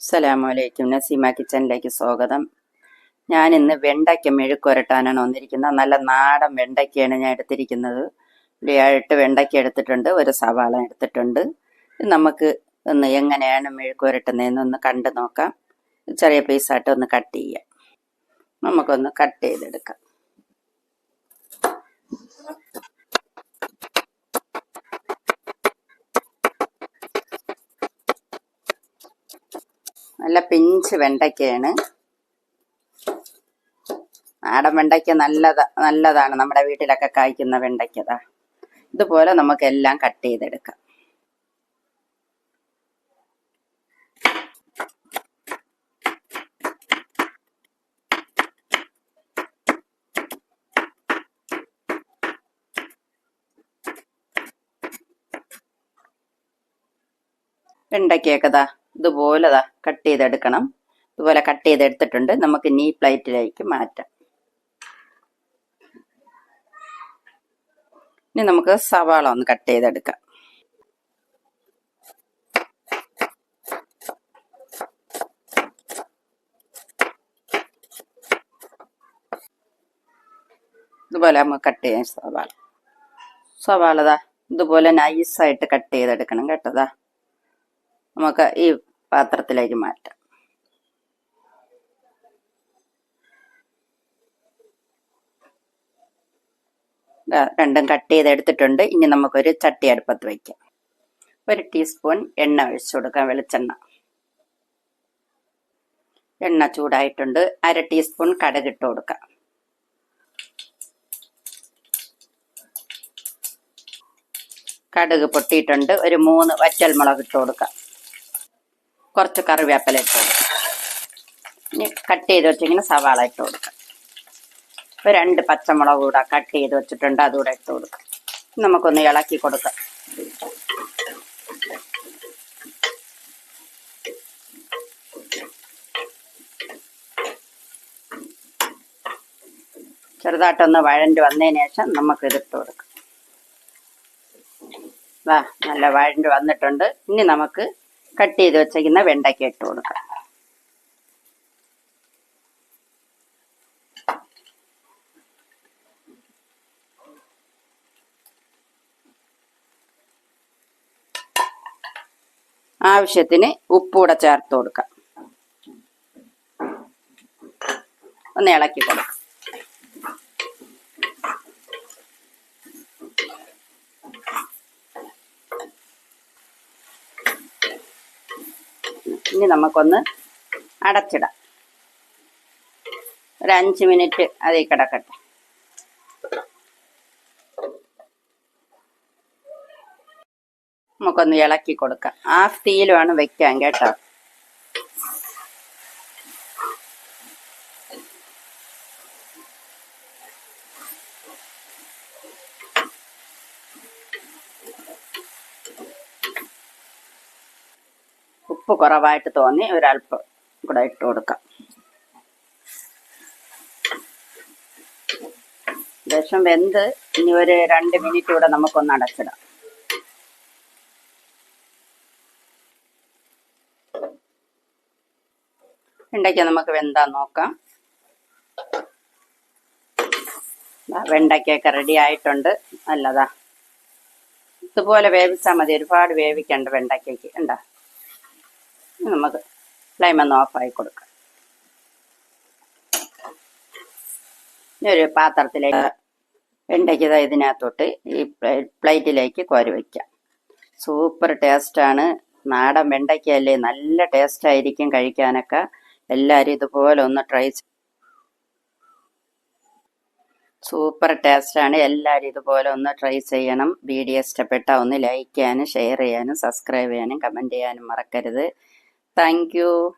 അസ്സലാമലൈക്കും. നസീമ കിച്ചണിലേക്ക് സ്വാഗതം. ഞാൻ ഇന്ന് വെണ്ടയ്ക്ക മെഴുക്കുരട്ടാനാണ് വന്നിരിക്കുന്നത്. നല്ല നാടൻ വെണ്ടയ്ക്കയാണ് ഞാൻ എടുത്തിരിക്കുന്നത്. ഇടയായിട്ട് വെണ്ടയ്ക്ക എടുത്തിട്ടുണ്ട് ഒരു സവാള എടുത്തിട്ടുണ്ട്. നമുക്ക് ഒന്ന് എങ്ങനെയാണ് മെഴുക്കുരട്ടുന്നതെന്ന് ഒന്ന് കണ്ടു നോക്കാം. ചെറിയ പീസായിട്ട് ഒന്ന് കട്ട് ചെയ്യാം. നമുക്കൊന്ന് കട്ട് ചെയ്തെടുക്കാം. നല്ല പിഞ്ച് വെണ്ടയ്ക്കയാണ്. നാടൻ വെണ്ടയ്ക്ക നല്ലതാ നല്ലതാണ്. നമ്മുടെ വീട്ടിലൊക്കെ കായ്ക്കുന്ന വെണ്ടയ്ക്കതാ ഇതുപോലെ നമുക്ക് എല്ലാം കട്ട് ചെയ്തെടുക്കാം. വെണ്ടയ്ക്കൊക്കെ ദാ ഇതുപോലെ ഇതാ കട്ട് ചെയ്തെടുക്കണം. ഇതുപോലെ കട്ട് ചെയ്തെടുത്തിട്ടുണ്ട്. നമുക്ക് നീ പ്ലേറ്റിലേക്ക് മാറ്റാം. ഇനി നമുക്ക് സവാള ഒന്ന് കട്ട് ചെയ്തെടുക്കാം. ഇതുപോലെ നമുക്ക് കട്ട് ചെയ്യാം സവാള. സവാള ദാ ഇതുപോലെ നൈസായിട്ട് കട്ട് ചെയ്തെടുക്കണം കേട്ടതാ നമുക്ക് ഈ പാത്രത്തിലേക്ക് മാറ്റാം. രണ്ടും കട്ട് ചെയ്തെടുത്തിട്ടുണ്ട്. ഇനി നമുക്കൊരു ചട്ടി അടുപ്പത്ത് വയ്ക്കാം ഒരു ടീസ്പൂൺ എണ്ണ ഒഴിച്ചു കൊടുക്കാം വെളിച്ചെണ്ണ. എണ്ണ ചൂടായിട്ടുണ്ട്. അര ടീസ്പൂൺ കടുകിട്ട് കൊടുക്കാം. കടുക് പൊട്ടിയിട്ടുണ്ട്. ഒരു മൂന്ന് വറ്റൽ മുളക് ഇട്ട് കൊടുക്കാം. കുറച്ച് കറിവേപ്പില ഇട്ട് കൊടുക്കാം. ഇനി കട്ട് ചെയ്ത് വെച്ചിങ്ങനെ സവാള ഇട്ട് കൊടുക്കാം. ഇപ്പൊ രണ്ട് പച്ചമുളക് കൂടെ കട്ട് ചെയ്ത് വെച്ചിട്ടുണ്ട് അതുകൂടെ ഇട്ട് കൊടുക്കാം. നമുക്കൊന്ന് ഇളക്കി കൊടുക്കാം. ചെറുതായിട്ടൊന്ന് വഴണ്ടി വന്നതിന് ശേഷം നമുക്ക് ഇതിട്ട് കൊടുക്കാം. വാ നല്ല വഴണ്ടി വന്നിട്ടുണ്ട്. ഇനി നമുക്ക് കട്ട് ചെയ്ത് വെച്ചിരിക്കുന്ന വെണ്ടയ്ക്ക ഇട്ട് കൊടുക്കാം. ആവശ്യത്തിന് ഉപ്പൂടെ ചേർത്ത് കൊടുക്കാം. ഒന്ന് ഇളക്കി കൊടുക്കാം. ഇനി നമുക്കൊന്ന് അടച്ചിടാം. ഒരു അഞ്ച് മിനിറ്റ് അതിൽ കിടക്കട്ടെ. നമുക്കൊന്ന് ഇളക്കി കൊടുക്കാം. ആ തീയിലുമാണ് വെക്കാൻ കേട്ടോ. ഉപ്പ് കുറവായിട്ട് തോന്നി ഒരല്പം കൂടെ ഇട്ട് കൊടുക്കാം. ദേശം വെന്ത് ഇനി ഒരു രണ്ട് മിനിറ്റ് കൂടെ നമുക്കൊന്ന് അടച്ചിടാം. വെണ്ടയ്ക്ക നമുക്ക് വെന്താ നോക്കാം. വെണ്ടയ്ക്കൊക്കെ റെഡി ആയിട്ടുണ്ട്. നല്ലതാ ഇതുപോലെ വേവിച്ചാൽ മതി. ഒരുപാട് വേവിക്കണ്ട വെണ്ടയ്ക്കയ്ക്ക്. ഉണ്ടാ നമുക്ക് ഫ്ലെയിം ഒന്ന് ഓഫായി കൊടുക്കാം. ഇനി ഒരു പാത്രത്തിലേക്ക് വെണ്ടയ്ക്ക് ദാ ഇതിനകത്തോട്ട് ഈ പ്ലേറ്റിലേക്ക് കോരി വയ്ക്കാം സൂപ്പർ ടേസ്റ്റാണ് നാടൻ വെണ്ടയ്ക്കല്ലേ നല്ല ടേസ്റ്റ് ആയിരിക്കും കഴിക്കാനൊക്കെ. എല്ലാവരും ഇതുപോലെ ഒന്ന് ട്രൈ സൂപ്പർ ടേസ്റ്റാണ് എല്ലാവരും ഇതുപോലെ ഒന്ന് ട്രൈ ചെയ്യണം. വീഡിയോ ഇഷ്ടപ്പെട്ടാൽ ഒന്ന് ലൈക്ക് ചെയ്യാനും ഷെയർ ചെയ്യാനും സബ്സ്ക്രൈബ് ചെയ്യാനും കമന്റ് ചെയ്യാനും മറക്കരുത്. Thank you.